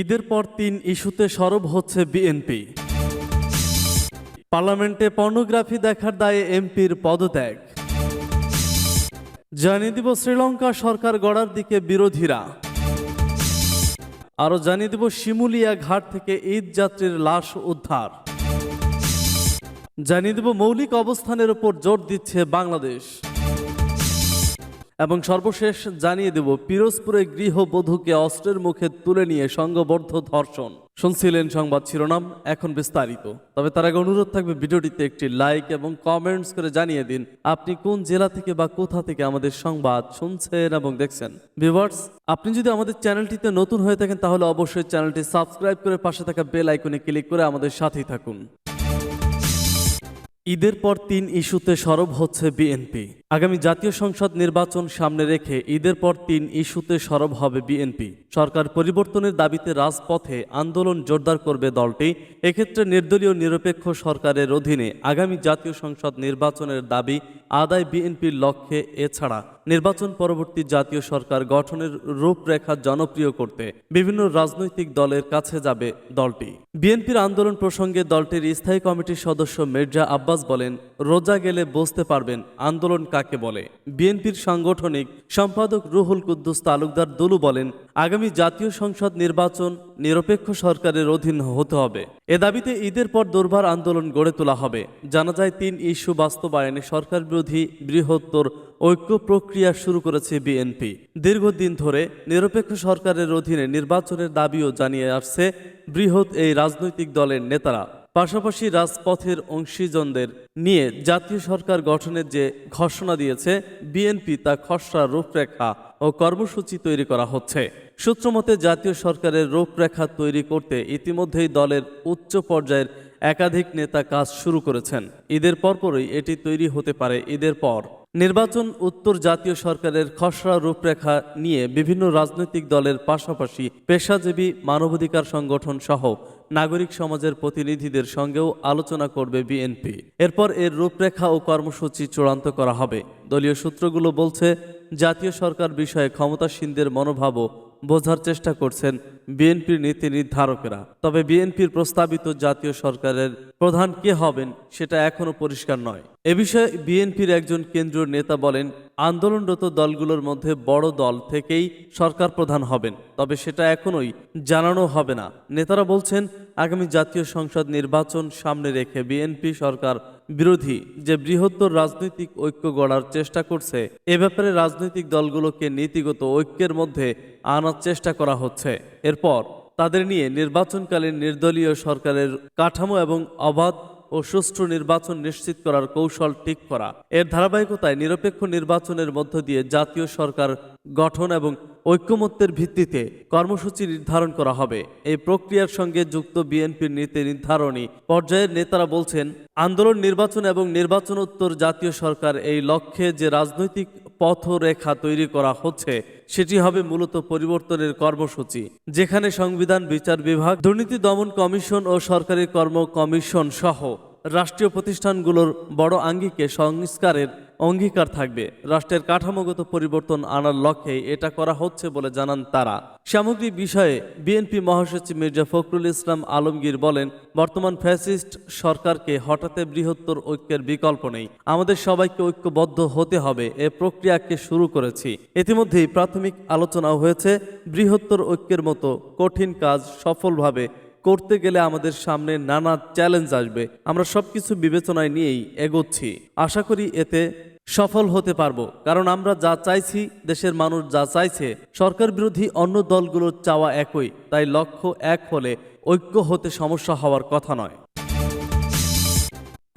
ঈদের পর তিন ইস্যুতে সরব হচ্ছে বিএনপি। পার্লামেন্টে পর্নোগ্রাফি দেখার দায়ে এমপির পদত্যাগ। জানিয়ে দিব শ্রীলঙ্কা সরকার গড়ার দিকে বিরোধীরা। আরও জানিয়ে দিব শিমুলিয়া ঘাট থেকে ঈদ যাত্রীর লাশ উদ্ধার। জানিয়ে দেব মৌলিক অবস্থানের উপর জোর দিচ্ছে বাংলাদেশ। এবং সর্বশেষ জানিয়ে দেব, পিরোজপুরে গৃহবধূকে অস্ত্রের মুখে তুলে নিয়ে সংঘবদ্ধ ধর্ষণ। শুনছিলেন সংবাদ শিরোনাম, এখন বিস্তারিত। তবে তার আগে অনুরোধ থাকবে ভিডিওটিতে একটি লাইক এবং কমেন্টস করে জানিয়ে দিন, আপনি কোন জেলা থেকে বা কোথা থেকে আমাদের সংবাদ শুনছেন এবং দেখছেন। ভিউয়ার্স, আপনি যদি আমাদের চ্যানেলটিতে নতুন হয়ে থাকেন, তাহলে অবশ্যই চ্যানেলটি সাবস্ক্রাইব করে পাশে থাকা বেল আইকনে ক্লিক করে আমাদের সাথেই থাকুন। ঈদের পর তিন ইস্যুতে সরব হচ্ছে বিএনপি। আগামী জাতীয় সংসদ নির্বাচন সামনে রেখে ঈদের পর তিন ইস্যুতে সরব হবে বিএনপি। সরকার পরিবর্তনের দাবিতে রাজপথে আন্দোলন জোরদার করবে দলটি। এক্ষেত্রে নির্দলীয় নিরপেক্ষ সরকারের অধীনে আগামী জাতীয় সংসদ নির্বাচনের দাবি আদায় বিএনপির লক্ষ্যে এছাড়া নির্বাচন পরবর্তী জাতীয় সরকার গঠনের রূপরেখা জনপ্রিয় করতে বিভিন্ন রাজনৈতিক দলের কাছে যাবে দলটি। বিএনপির আন্দোলন প্রসঙ্গে দলটির স্থায়ী কমিটির সদস্য মির্জা আব্বাস বলেন, রোজা গেলে বুঝতে পারবেন আন্দোলন কাকে বলে। বিএনপির সাংগঠনিক সম্পাদক রুহুল কুদ্দুস তালুকদার দুলু বলেন, আগামী জাতীয় সংসদ নির্বাচন নিরপেক্ষ সরকারের অধীন হতে হবে। এ দাবিতে ঈদের পর দুর্বার আন্দোলন গড়ে তোলা হবে। জানা যায়, তিন ইস্যু বাস্তবায়নে সরকার বিরোধী বৃহত্তর ঐক্য প্রক্রিয়া শুরু করেছে বিএনপি। দীর্ঘদিন ধরে নিরপেক্ষ সরকারের অধীনে নির্বাচনের দাবিও জানিয়ে আসছে বৃহৎ এই রাজনৈতিক দলের নেতারা। পাশাপাশি রাজপথের অংশীজনদের নিয়ে জাতীয় সরকার গঠনের যে ঘোষণা দিয়েছে বিএনপি, তা খসড়া রূপরেখা ও কর্মসূচি তৈরি করা হচ্ছে। সূত্রমতে, জাতীয় সরকারের রূপরেখা তৈরি করতে ইতিমধ্যেই দলের উচ্চ পর্যায়ের একাধিক নেতা কাজ শুরু করেছেন। ঈদের পরপরই এটি তৈরি হতে পারে ঈদের পর। নির্বাচন উত্তর জাতীয় সরকারের খসড়া রূপরেখা নিয়ে বিভিন্ন রাজনৈতিক দলের পাশাপাশি পেশাজীবী মানবাধিকার সংগঠন সহ নাগরিক সমাজের প্রতিনিধিদের সঙ্গেও আলোচনা করবে বিএনপি। এরপর এর রূপরেখা ও কর্মসূচি চূড়ান্ত করা হবে। দলীয় সূত্রগুলো বলছে, জাতীয় সরকার বিষয়ে ক্ষমতাসীনদের মনোভাবও বোঝার চেষ্টা করছেন বিএনপির নীতি নির্ধারকেরা। তবে বিএনপির প্রস্তাবিত জাতীয় সরকারের প্রধান কে হবেন সেটা এখনও পরিষ্কার নয়। এ বিষয়ে বিএনপির একজন কেন্দ্রীয় নেতা বলেন, আন্দোলনরত দলগুলোর মধ্যে বড় দল থেকেই সরকার প্রধান হবেন, তবে সেটা এখনোই জানানো হবে না। নেতারা বলছেন, আগামী জাতীয় সংসদ নির্বাচন সামনে রেখে বিএনপি সরকার বিরোধী যে বৃহত্তর রাজনৈতিক ঐক্য গড়ার চেষ্টা করছে, এ ব্যাপারে রাজনৈতিক দলগুলোকে নীতিগত ঐক্যের মধ্যে আনার চেষ্টা করা হচ্ছে। এরপর তাদের নিয়ে নির্বাচনকালীন নির্দলীয় সরকারের কাঠামো এবং অবাধ ও সুষ্ঠু নির্বাচন নিশ্চিত করার কৌশল ঠিক করা। এর ধারাবাহিকতায় নিরপেক্ষ নির্বাচনের মধ্য দিয়ে জাতীয় সরকার গঠন এবং ঐক্যমত্যের ভিত্তিতে কর্মসূচি নির্ধারণ করা হবে। এই প্রক্রিয়ার সঙ্গে যুক্ত বিএনপির নীতি নির্ধারণী পর্যায়ের নেতারা বলছেন, আন্দোলন নির্বাচন এবং নির্বাচনোত্তর জাতীয় সরকার এই লক্ষ্যে যে রাজনৈতিক পথরেখা তৈরি করা হচ্ছে, সেটি হবে মূলত পরিবর্তনের কর্মসূচি। যেখানে সংবিধান, বিচার বিভাগ, দুর্নীতি দমন কমিশন ও সরকারি কর্ম কমিশন সহ রাষ্ট্রীয় প্রতিষ্ঠানগুলোর বড় আঙ্গিকে সংস্কারের অঙ্গীকার থাকবে। রাষ্ট্রের কাঠামোগত পরিবর্তন আনার লক্ষ্যে এটা করা হচ্ছে বলে জানান তারা। সামগ্রিক বিষয়ে বিএনপি মহাসচিব মির্জা ফখরুল ইসলাম আলমগীর বলেন, বর্তমান ফ্যাসিস্ট সরকারকে হঠাতে বৃহত্তর ঐক্যের বিকল্প নেই। আমাদের সবাইকে ঐক্যবদ্ধ হতে হবে, এ প্রক্রিয়াকে শুরু করেছি। ইতিমধ্যেই প্রাথমিক আলোচনা হয়েছে, বৃহত্তর ঐক্যের মতো কঠিন কাজ সফলভাবে করতে গেলে আমাদের সামনে নানা চ্যালেঞ্জ আসবে। আমরা সবকিছু বিবেচনায় নিয়েই এগোচ্ছি। আশা করি এতে সফল হতে পারব। কারণ আমরা যা চাইছি, দেশের মানুষ যা চাইছে, সরকার বিরোধী অন্য দলগুলোর চাওয়া একই। তাই লক্ষ্য এক হলে ঐক্য হতে সমস্যা হওয়ার কথা নয়।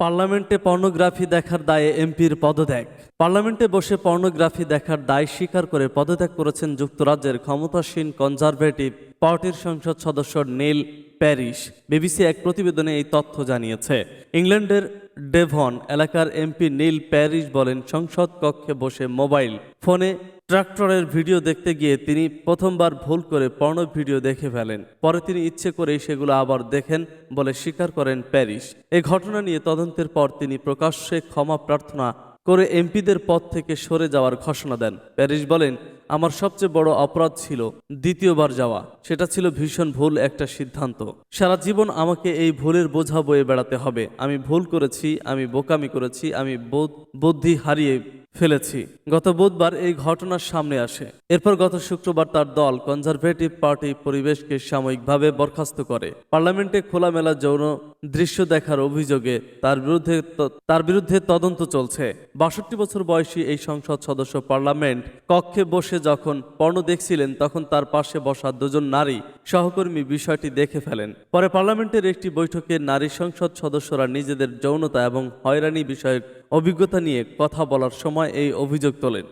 পার্লামেন্টে পর্নোগ্রাফি দেখার দায়ে এমপির পদত্যাগ। পার্লামেন্টে বসে পর্নোগ্রাফি দেখার দায় স্বীকার করে পদত্যাগ করেছেন যুক্তরাজ্যের ক্ষমতাসীন কনজারভেটিভ পার্টির সংসদ সদস্য নীল প্যারিস বিবিসি এক প্রতিবেদনে এই তথ্য জানিয়েছে। ইংল্যান্ডের ডেভন এলাকার এমপি নীল প্যারিস বলেন, সংসদ কক্ষে বসে মোবাইল ফোনে ট্রাক্টরের ভিডিও দেখতে গিয়ে তিনি প্রথমবার ভুল করে পর্ণ ভিডিও দেখে ফেলেন। পরে তিনি ইচ্ছে করেই সেগুলো আবার দেখেন বলে স্বীকার করেন প্যারিস এ ঘটনা নিয়ে তদন্তের পর তিনি প্রকাশ্যে ক্ষমা প্রার্থনা করে এমপিদের পদ থেকে সরে যাওয়ার ঘোষণা দেন। প্যারিস বলেন, আমার সবচেয়ে বড় অপরাধ ছিল দ্বিতীয়বার যাওয়া। সেটা ছিল ভীষণ ভুল একটা সিদ্ধান্ত। সারা জীবন আমাকে এই ভুলের বোঝা বয়ে বেড়াতে হবে। আমি ভুল করেছি, আমি বোকামি করেছি, আমি বুদ্ধি হারিয়ে ফেলেছি। গত বুধবার এই ঘটনার সামনে আসে। এরপর গত শুক্রবার তার দল কনজারভেটিভ পার্টি পরিবেশকে সাময়িকভাবে বরখাস্ত করে। পার্লামেন্টে খোলামেলা যৌন দৃশ্য দেখার অভিযোগে তার বিরুদ্ধে তার বিরুদ্ধে তদন্ত চলছে। বাষট্টি বছর বয়সী এই সংসদ সদস্য পার্লামেন্ট কক্ষে বসে যখন পর্ণ দেখছিলেন, তখন তার পাশে বসা দুজন নারী সহকর্মী বিষয়টি দেখে ফেলেন। পরে পার্লামেন্টের একটি বৈঠকে নারী সংসদ সদস্যরা নিজেদের যৌনতা এবং হয়রানি বিষয়ক অভিজ্ঞতা নিয়ে কথা বলার সময় এই অভিযোগ তোলেন।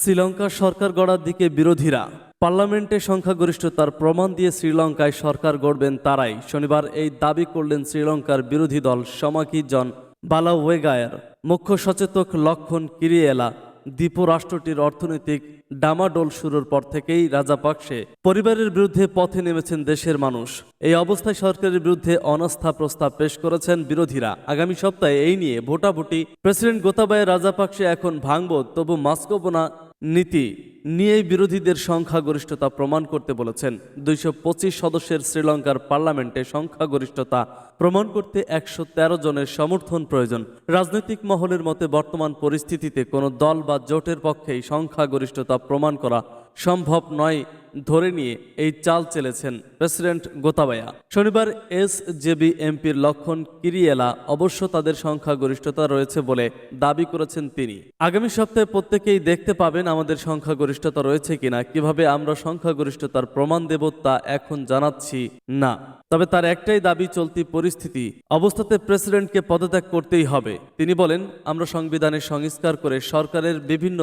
শ্রীলঙ্কা সরকার গড়ার দিকে বিরোধীরা। পার্লামেন্টে সংখ্যাগরিষ্ঠতার প্রমাণ দিয়ে শ্রীলঙ্কায় সরকার গড়বেন তারাই। শনিবার এই দাবি করলেন শ্রীলঙ্কার বিরোধী দল সমাকি জন বালাওয়েগায়ার। মুখ্য সচেতক লক্ষণ কিরিয়েলা দ্বীপ রাষ্ট্রটির অর্থনৈতিক ডামাডোল শুরুর পর থেকেই রাজা রাজাপাকসে পরিবারের বিরুদ্ধে পথে নেমেছেন দেশের মানুষ। এই অবস্থায় সরকারের বিরুদ্ধে অনাস্থা প্রস্তাব পেশ করেছেন বিরোধীরা। আগামী সপ্তাহে এই নিয়ে ভোটাভুটি। প্রেসিডেন্ট গোতাবায়ে রাজাপাকসে এখন ভাঙব, তবু মাস্কোবোনা নীতি নিয়েই বিরোধীদের সংখ্যাগরিষ্ঠতা প্রমাণ করতে বলেছেন। দুইশো পঁচিশ সদস্যের শ্রীলঙ্কার পার্লামেন্টে সংখ্যাগরিষ্ঠতা প্রমাণ করতে একশো তেরো জনের সমর্থন প্রয়োজন। রাজনৈতিক মহলের মতে বর্তমান পরিস্থিতিতে কোনো দল বা জোটের পক্ষেই সংখ্যাগরিষ্ঠতা প্রমাণ করা সম্ভব নয়। ধরে নিয়ে এই চাল চেলেছেন প্রেসিডেন্ট গোতাবায়া। শনিবার এস জেবি এমপির লক্ষণ কিরিয়েলা অবশ্য তাদের সংখ্যাগরিষ্ঠতা রয়েছে বলে দাবি করেছেন তিনি। আগামী সপ্তাহে প্রত্যেকেই দেখতে পাবেন আমাদের সংখ্যাগরিষ্ঠতা রয়েছে কিনা, কীভাবে আমরা সংখ্যাগরিষ্ঠতার প্রমাণ দেব তা এখন জানাচ্ছি না। তবে তার একটাই দাবি, চলতি পরিস্থিতি, অবস্থাতে প্রেসিডেন্টকে পদত্যাগ করতেই হবে। তিনি বলেন, আমরা সংবিধানের সংস্কার করে সরকারের বিভিন্ন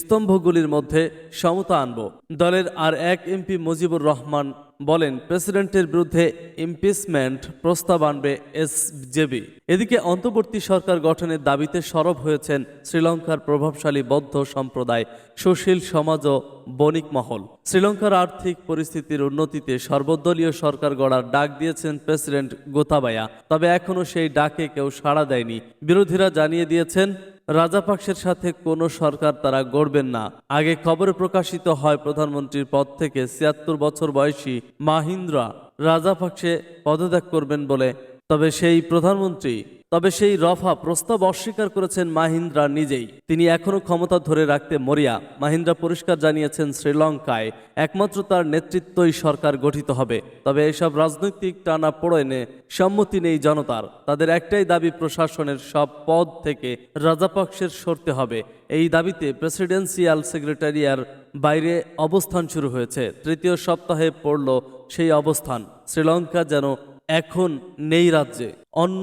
স্তম্ভগুলির মধ্যে সমতা আনব। দলের আর এক এমপি মুজিবুর রহমান বলেন, প্রেসিডেন্টের বিরুদ্ধে ইমপিচমেন্ট প্রস্তাব আনবে এসজেবি এদিকে অন্তর্বর্তী সরকার গঠনের দাবিতে সরব হয়েছেন শ্রীলঙ্কার প্রভাবশালী বৌদ্ধ সম্প্রদায়, সুশীল সমাজ ও বণিক মহল। শ্রীলঙ্কার আর্থিক পরিস্থিতির উন্নতিতে সর্বদলীয় সরকার গড়ার ডাক দিয়েছেন প্রেসিডেন্ট গোতাবায়া, তবে এখনও সেই ডাকে কেউ সাড়া দেয়নি। বিরোধীরা জানিয়ে দিয়েছেন রাজাপাকসের সাথে কোনো সরকার তারা গড়বেন না। আগে খবরে প্রকাশিত হয় প্রধানমন্ত্রীর পদ থেকে ছিয়াত্তর বছর বয়সী মাহিন্দ্রা। রাজাপাকসে পদত্যাগ করবেন বলে তবে সেই প্রধানমন্ত্রী, তবে সেই রফা প্রস্তাব অস্বীকার করেছেন মাহিন্দ্রা নিজেই। তিনি এখনও ক্ষমতা ধরে রাখতে মরিয়া, মাহিন্দ্রা পরিষ্কার জানিয়েছেন শ্রীলঙ্কায় একমাত্র তার নেতৃত্বই সরকার গঠিত হবে। তবে এসব রাজনৈতিক টানা পড়েনে সম্মতি নেই জনতার। তাদের একটাই দাবি প্রশাসনের সব পদ থেকে রাজাপক্ষের সরতে হবে। এই দাবিতে প্রেসিডেন্সিয়াল সেক্রেটারিয়ার বাইরে অবস্থান শুরু হয়েছে। তৃতীয় সপ্তাহে পড়ল সেই অবস্থান। শ্রীলঙ্কা যেন এখন নেই রাজ্যে। অন্ন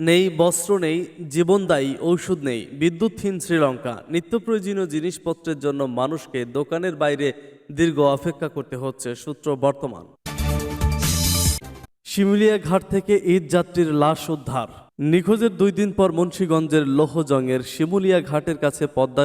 নেই, বস্ত্র নেই জীবনদায়ী ঔষধ নেই। বিদ্যুৎহীন শ্রীলঙ্কা নিত্য প্রয়োজনীয় জিনিসপত্রের জন্য মানুষকে দোকানের বাইরে দীর্ঘ অপেক্ষা করতে হচ্ছে, সূত্র বর্তমান। শিমুলিয়া ঘাট থেকে ঈদ যাত্রীর লাশ উদ্ধার। নিখোঁজের দুই দিন পর মুন্সীগঞ্জের লোহজংয়ের শিমুলিয়া ঘাটের কাছে পদ্মা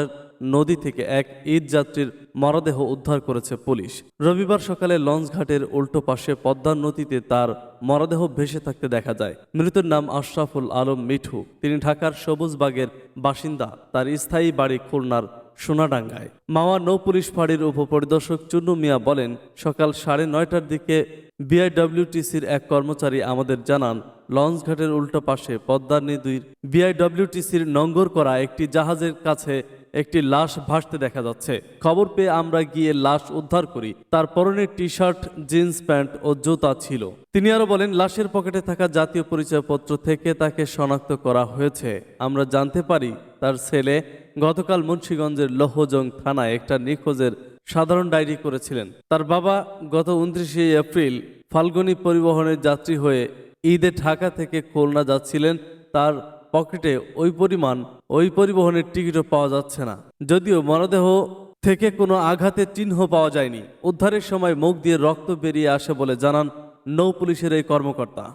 নদী থেকে এক ঈদ যাত্রীর মরদেহ উদ্ধার করেছে পুলিশ। রবিবার সকালে লঞ্চ ঘাটের উল্টো পাশে পদ্মা নদীতে তার মরদেহ ভেসে থাকতে দেখা যায়। মৃতের নাম আশরাফুল আলম মিঠু। তিনি ঢাকার সবুজবাগের বাসিন্দা। তার স্থায়ী বাড়ি খুলনার সোনাডাঙ্গায়। মাওয়া নৌ পুলিশ ফাঁড়ির উপপরিদর্শক চুন্নু মিয়া বলেন, সকাল সাড়ে নয়টার দিকে বিআইডব্লিউটিসির এক কর্মচারী আমাদের জানান লঞ্চঘাটের উল্টো পাশে পদ্মার নদীর বিআইডব্লিউটিসির নঙ্গর করা একটি জাহাজের কাছে একটি লাশ ভাসতে দেখা যাচ্ছে। খবর পেয়ে আমরা গিয়ে লাশ উদ্ধার করি। তার পরনে টি শার্ট জিন্স প্যান্ট ও জুতা ছিল। তিনি আরও বলেন, লাশের পকেটে থাকা জাতীয় পরিচয়পত্র থেকে তাকে শনাক্ত করা হয়েছে। আমরা জানতে পারি, তার ছেলে গতকাল মুন্সীগঞ্জের লোহজং থানায় একটা নিখোঁজের সাধারণ ডায়েরি করেছিলেন। তার বাবা গত উনত্রিশে এপ্রিল ফাল্গুনী পরিবহনের যাত্রী হয়ে ঈদে ঢাকা থেকে খুলনা যাচ্ছিলেন। তার পকেটে ওই পরিমাণ ওই পরিবহনের টিকিটও পাওয়া যাচ্ছে না। যদিও মরদেহ থেকে কোনো আঘাতের চিহ্ন পাওয়া যায়নি। উদ্ধারের সময় মুখ দিয়ে রক্ত বেরিয়ে আসে বলে জানান নৌ পুলিশের এই কর্মকর্তা।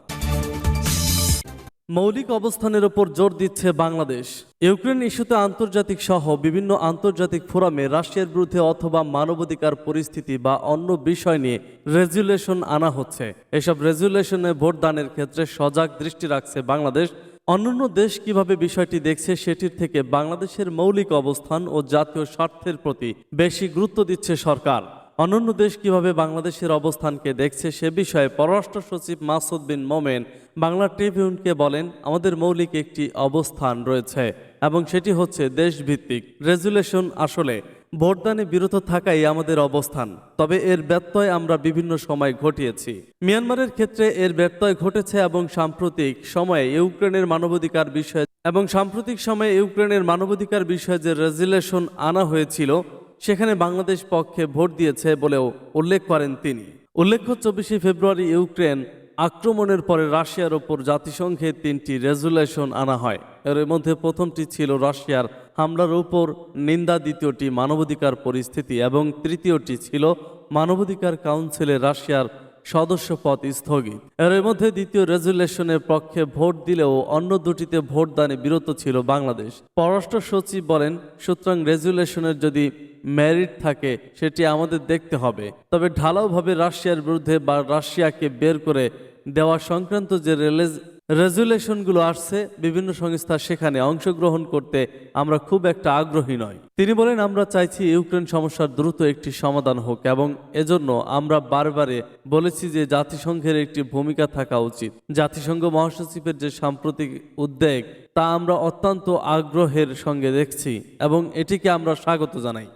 মৌলিক অবস্থানের ওপর জোর দিচ্ছে বাংলাদেশ। ইউক্রেন ইস্যুতে আন্তর্জাতিক সহ বিভিন্ন আন্তর্জাতিক ফোরামে রাশিয়ার বিরুদ্ধে অথবা মানবাধিকার পরিস্থিতি বা অন্য বিষয় নিয়ে রেজুলেশন আনা হচ্ছে। এসব রেজুলেশনে ভোটদানের ক্ষেত্রে সজাগ দৃষ্টি রাখছে বাংলাদেশ। অন্যান্য দেশ কীভাবে বিষয়টি দেখছে সেটির থেকে বাংলাদেশের মৌলিক অবস্থান ও জাতীয় স্বার্থের প্রতি বেশি গুরুত্ব দিচ্ছে সরকার। অন্যান্য দেশ কীভাবে বাংলাদেশের অবস্থানকে দেখছে সে বিষয়ে পররাষ্ট্র সচিব মাসুদ বিন মোমেন বাংলা ট্রিবিউনকে বলেন, আমাদের মৌলিক একটি অবস্থান রয়েছে এবং সেটি হচ্ছে দেশভিত্তিক। রেজুলেশন আসলে ভোটদানে বিরত থাকাই আমাদের অবস্থান, তবে এর ব্যত্যয় আমরা বিভিন্ন সময় ঘটিয়েছি। মিয়ানমারের ক্ষেত্রে এর ব্যত্যয় ঘটেছে এবং সাম্প্রতিক সময়ে ইউক্রেনের মানবাধিকার বিষয়ে এবং সাম্প্রতিক সময়ে ইউক্রেনের মানবাধিকার বিষয়ে যে রেজুলেশন আনা হয়েছিল, সেখানে বাংলাদেশ পক্ষে ভোট দিয়েছে বলেও উল্লেখ করেন তিনি। উল্লেখ্য, চব্বিশে ফেব্রুয়ারি ইউক্রেন আক্রমণের পরে রাশিয়ার ওপর জাতিসংঘে তিনটি রেজুলেশন আনা হয়। এর মধ্যে প্রথমটি ছিল রাশিয়ার হামলার উপর নিন্দা দ্বিতীয়টি মানবাধিকার পরিস্থিতি এবং তৃতীয়টি ছিল মানবাধিকার কাউন্সিলে রাশিয়ার সদস্যপদ স্থগিত। এর মধ্যে দ্বিতীয় রেজুলেশনের পক্ষে ভোট দিলেও অন্য দুটিতে ভোটদানে বিরত ছিল বাংলাদেশ। পররাষ্ট্র সচিব বলেন, সুতরাং রেজুলেশনের যদি মেরিট থাকে, সেটি আমাদের দেখতে হবে। তবে ঢালাওভাবে রাশিয়ার বিরুদ্ধে বা রাশিয়াকে বের করে দেওয়া সংক্রান্ত যে রেজুলেশনগুলো আসছে, বিভিন্ন সংস্থা সেখানে অংশগ্রহণ করতে আমরা খুব একটা আগ্রহী নয় তিনি বলেন, আমরা চাইছি ইউক্রেন সমস্যার দ্রুত একটি সমাধান হোক এবং এজন্য আমরা বারবারে বলেছি যে জাতিসংঘের একটি ভূমিকা থাকা উচিত। জাতিসংঘ মহাসচিবের যে সাম্প্রতিক উদ্বেগ, তা আমরা অত্যন্ত আগ্রহের সঙ্গে দেখছি এবং এটিকে আমরা স্বাগত জানাই।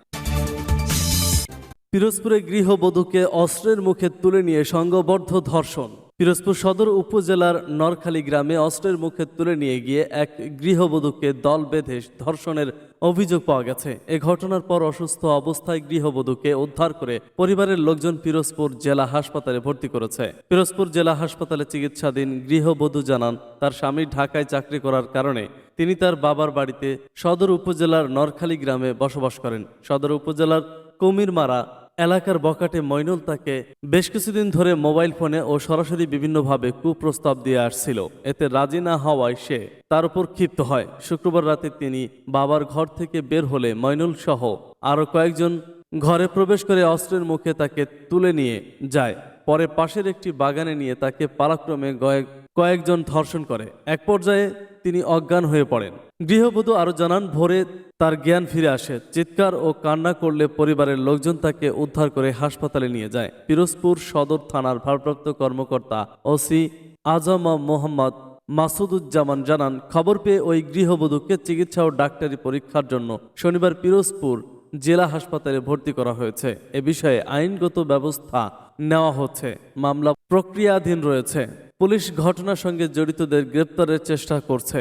পিরোজপুরে গৃহবধূকে অস্ত্রের মুখে তুলে নিয়ে সংঘবদ্ধ ধর্ষণ। পিরোজপুর সদর উপজেলার নরখালী গ্রামে অস্ত্রের মুখে তুলে নিয়ে গিয়ে এক গৃহবধূকে দল বেঁধে ধর্ষণের অভিযোগ পাওয়া গেছে। এ ঘটনার পর অসুস্থ অবস্থায় গৃহবধূকে উদ্ধার করে পরিবারের লোকজন পিরোজপুর জেলা হাসপাতালে ভর্তি করেছে। পিরোজপুর জেলা হাসপাতালে চিকিৎসাধীন গৃহবধূ জানান, তার স্বামী ঢাকায় চাকরি করার কারণে তিনি তার বাবার বাড়িতে সদর উপজেলার নরখালী গ্রামে বসবাস করেন। সদর উপজেলার কুমিরমারা এলাকার বকাটে মইনুল তাকে বেশ কিছুদিন ধরে মোবাইল ফোনে ও সরাসরি বিভিন্নভাবে কুপ্রস্তাব দিয়ে আসছিল। এতে রাজি না হওয়ায় সে তার উপর ক্ষিপ্ত হয়। শুক্রবার রাতে তিনি বাবার ঘর থেকে বের হলে মইনুল সহ আরও কয়েকজন ঘরে প্রবেশ করে অস্ত্রের মুখে তাকে তুলে নিয়ে যায়। পরে পাশের একটি বাগানে নিয়ে তাকে পালাক্রমে কয়েক কয়েকজন ধর্ষণ করে। এক পর্যায়ে তিনি অজ্ঞান হয়ে পড়েন। গৃহবধূ আরও জানান, ভোরে তার জ্ঞান ফিরে আসে। চিৎকার ও কান্না করলে পরিবারের লোকজন তাকে উদ্ধার করে হাসপাতালে নিয়ে যায়। পিরোজপুর সদর থানার ভারপ্রাপ্ত কর্মকর্তা ওসি আজম মোহাম্মদ মাসুদুজ্জামান জানান, খবর পেয়ে ওই গৃহবধূকে চিকিৎসা ও ডাক্তারি পরীক্ষার জন্য শনিবার পিরোজপুর জেলা হাসপাতালে ভর্তি করা হয়েছে। এ বিষয়ে আইনগত ব্যবস্থা নেওয়া হচ্ছে। মামলা প্রক্রিয়াধীন রয়েছে। পুলিশ ঘটনার সঙ্গে জড়িতদের গ্রেপ্তারের চেষ্টা করছে।